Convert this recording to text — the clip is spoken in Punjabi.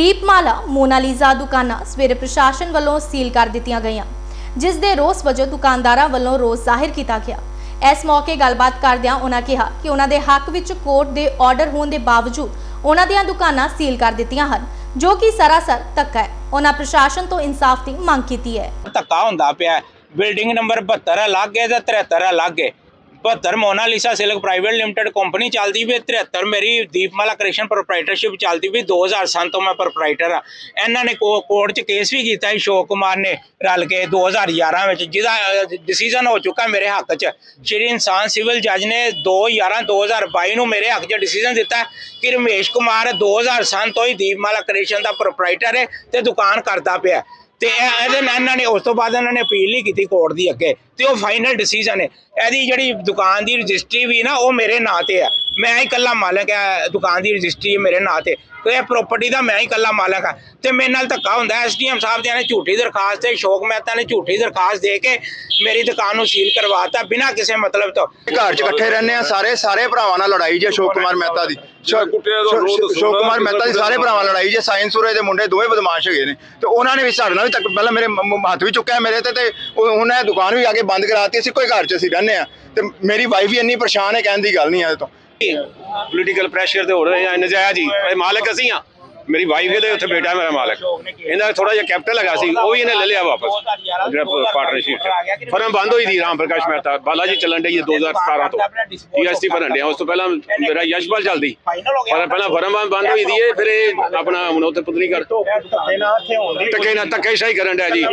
ਦੀਪਮਾਲਾ, ਮੋਨਾਲੀਜ਼ਾ ਦੁਕਾਨਾਂ ਸਵੇਰੇ ਪ੍ਰਸ਼ਾਸਨ ਵੱਲੋਂ ਸੀਲ ਕਰ ਦਿੱਤੀਆਂ ਗਈਆਂ, ਜਿਸ ਦੇ ਰੋਸ ਵਜੋਂ ਦੁਕਾਨਦਾਰਾਂ ਵੱਲੋਂ ਰੋਸ ਜ਼ਾਹਿਰ ਕੀਤਾ ਗਿਆ। ਇਸ ਮੌਕੇ ਗੱਲਬਾਤ ਕਰਦਿਆਂ ਉਹਨਾਂ ਕਿਹਾ ਕਿ ਉਹਨਾਂ ਦੇ ਹੱਕ ਵਿੱਚ ਕੋਰਟ ਦੇ ਆਰਡਰ ਹੋਣ ਦੇ ਬਾਵਜੂਦ ਉਹਨਾਂ ਦੀਆਂ ਦੁਕਾਨਾਂ ਸੀਲ ਕਰ ਦਿੱਤੀਆਂ ਹਨ, ਜੋ ਕਿ ਸਰਾਸਰ ਧੱਕਾ ਹੈ। ਉਹਨਾਂ ਪ੍ਰਸ਼ਾਸਨ ਤੋਂ ਇਨਸਾਫ ਦੀ ਮੰਗ ਕੀਤੀ ਹੈ। ਧੱਕਾ ਹੁੰਦਾ ਪਿਆ ਬਿਲਡਿੰਗ ਨੰਬਰ 72 ਅਲੱਗ ਹੈ ਤੇ 73 ਅਲੱਗ ਹੈ 72 Monalisa silk private limited company ਚੱਲਦੀ ਵੀ 73 ਮੇਰੀ ਦੀਪਮਾਲਾ ਕ੍ਰਿਸ਼ਨ ਪ੍ਰੋਪਰਾਈਟਰਸ਼ਿਪ ਚੱਲਦੀ ਵੀ 2007 ਤੋਂ ਮੈਂ ਪ੍ਰੋਪਰਾਈਟਰ ਆ ਇਹਨਾਂ ਨੇ ਕੋਰਟ 'ਚ ਕੇਸ ਵੀ ਕੀਤਾ ਸੀ ਸ਼ੋਕ ਕੁਮਾਰ ਨੇ ਰਲ ਕੇ 2011 ਵਿੱਚ, ਜਿਹਦਾ ਡਿਸੀਜਨ ਹੋ ਚੁੱਕਾ ਮੇਰੇ ਹੱਕ 'ਚ। ਸ਼੍ਰੀ ਇਨਸਾਨ ਸਿਵਲ ਜੱਜ ਨੇ 211 2022 ਨੂੰ ਮੇਰੇ ਹੱਕ 'ਚ ਡਿਸੀਜਨ ਦਿੱਤਾ ਕਿ ਰਮੇਸ਼ ਕੁਮਾਰ 2007 ਤੋਂ ਹੀ ਦੀਪਮਾਲਾ ਕ੍ਰਿਸ਼ਨ ਦਾ ਪ੍ਰੋਪਰਾਈਟਰ ਹੈ ਤੇ ਦੁਕਾਨ ਕਰਦਾ ਪਿਆ। ਤੇ ਇਹਦੇ ਨਾਲ ਇਹਨਾਂ ਨੇ, ਉਸ ਤੋਂ ਬਾਅਦ ਇਹਨਾਂ ਨੇ ਅਪੀਲ ਨਹੀਂ ਕੀਤੀ ਕੋਰਟ ਦੀ ਅੱਗੇ। ਤੇ ਉਹ ਫਾਈਨਲ ਡਿਸੀਜਨ ਹੈ। ਇਹਦੀ ਜਿਹੜੀ ਦੁਕਾਨ ਦੀ ਰਜਿਸਟਰੀ ਵੀ ਨਾ ਉਹ ਮੇਰੇ ਨਾਂ ਤੇ ਆ ਮੈਂ ਹੀ ਇਕੱਲਾ ਮਾਲਕ ਆ ਦੁਕਾਨ ਦੀ ਰਜਿਸਟਰੀ ਮੇਰੇ ਨਾਂ ਤੇ। ਤੇ ਇਹ ਪ੍ਰਾਪਰਟੀ ਦਾ ਮੈਂ ਹੀ ਇਕੱਲਾ ਮਾਲਕ ਆ ਤੇ ਮੇਰੇ ਨਾਲ ਧੱਕਾ ਹੁੰਦਾ ਐਸਡੀਐਮ ਸਾਹਿਬ ਦੇ ਨੇ ਝੂਠੀ ਦਰਖਾਸਤ ਤੇ ਸ਼ੋਕ ਮਹਿਤਾ ਨੇ ਝੂਠੀ ਦਰਖਾਸਤ ਦੇ ਕੇ ਮੇਰੀ ਦੁਕਾਨ ਨੂੰ ਸੀਲ ਕਰਵਾਤਾ ਬਿਨਾਂ ਕਿਸੇ ਮਤਲਬ ਤੋਂ। ਘਰ 'ਚ ਇਕੱਠੇ ਰਹਿੰਦੇ ਆ ਸਾਰੇ ਸਾਰੇ ਭਰਾਵਾਂ ਨਾਲ ਲੜਾਈ ਜੇ ਅਸ਼ੋਕ ਕੁਮਾਰ ਮਹਿਤਾ ਦੀ। ਨਾ, ਕੁਮਾਰ ਮਹਿਤਾ ਦੀ ਸਾਰੇ ਭਰਾਵਾਂ ਨਾਲ ਲੜਾਈ ਜੇ ਸਾਇੰਸ ਸੂਰੇ ਦੇ ਮੁੰਡੇ ਦੋਵੇਂ ਬਦਮਾਸ਼ ਹੈਗੇ ਨੇ। ਤੇ ਉਹਨਾਂ ਨੇ ਵੀ ਸਾਡੇ ਨਾਲ ਵੀ ਤੱਕ ਪਹਿਲਾਂ ਮੇਰੇ ਹੱਥ ਵੀ ਚੁੱਕਿਆ ਮੇਰੇ ਤੇ ਤੇ ਉਹਨਾਂ ਨੇ ਦੁਕਾਨ ਵੀ ਆ ਕੇ ਬੰਦ ਕਰਾਤੀ, ਅਸੀਂ ਕੋਈ ਘਰ 'ਚ ਅਸੀਂ ਰਹਿੰਦੇ ਆ ਤੇ ਮੇਰੀ ਵਾਈਫ ਵੀ ਇੰਨੀ ਪਰੇਸ਼ਾਨ ਹੈ, ਕਹਿਣ ਦੀ ਗੱਲ ਨਹੀਂ ਆ ਇਹ ਤੋਂ। ਪੋਲੀਟੀਕਲ ਪ੍ਰੈਸ਼ਰ ਤੇ ਹੋ ਰਹੇ ਆ, ਨਜਾਇਜ਼ ਹੀ। ਇਹ ਮਾਲਕ ਅਸੀਂ ਆ ਮੇਰੀ ਵਾਈਫ ਦੇ ਉੱਥੇ ਬੇਟਾ ਮੇਰਾ ਮਾਲਕ। ਇਹਦਾ ਥੋੜਾ ਜਿਹਾ ਕੈਪੀਟਲ ਹੈਗਾ ਸੀ, ਉਹ ਵੀ ਇਹਨੇ ਲੈ ਲਿਆ ਵਾਪਸ। ਜਿਹੜਾ ਪਾਰਟਨਰਸ਼ਿਪ ਫਰਮ ਬੰਦ ਹੋਈ ਦੀ, ਰਾਮ ਪ੍ਰਕਾਸ਼ ਮਹਿਤਾ। ਬਾਲਾ ਜੀ ਚੱਲਣ ਡਈ ਹੈ 2017 ਤੋਂ। ਟੀਐਸਟੀ ਭਰਨ ਡਿਆ। ਉਸ ਤੋਂ ਪਹਿਲਾਂ ਮੇਰਾ ਯਸ਼ਪਾਲ ਚੱਲਦੀ। ਪਰ ਪਹਿਲਾਂ ਫਰਮ ਬੰਦ ਹੋਈ ਦੀ ਫਿਰ ਇਹ ਆਪਣਾ ਹੁਣ ਉੱਥੇ ਪੁੱਤਰੀ ਕਰ ਧੱਕੇ ਨਾਲ ਧੱਕੇ ਸ਼ਾਹੀ ਕਰਨ ਡਿਆ ਜੀ।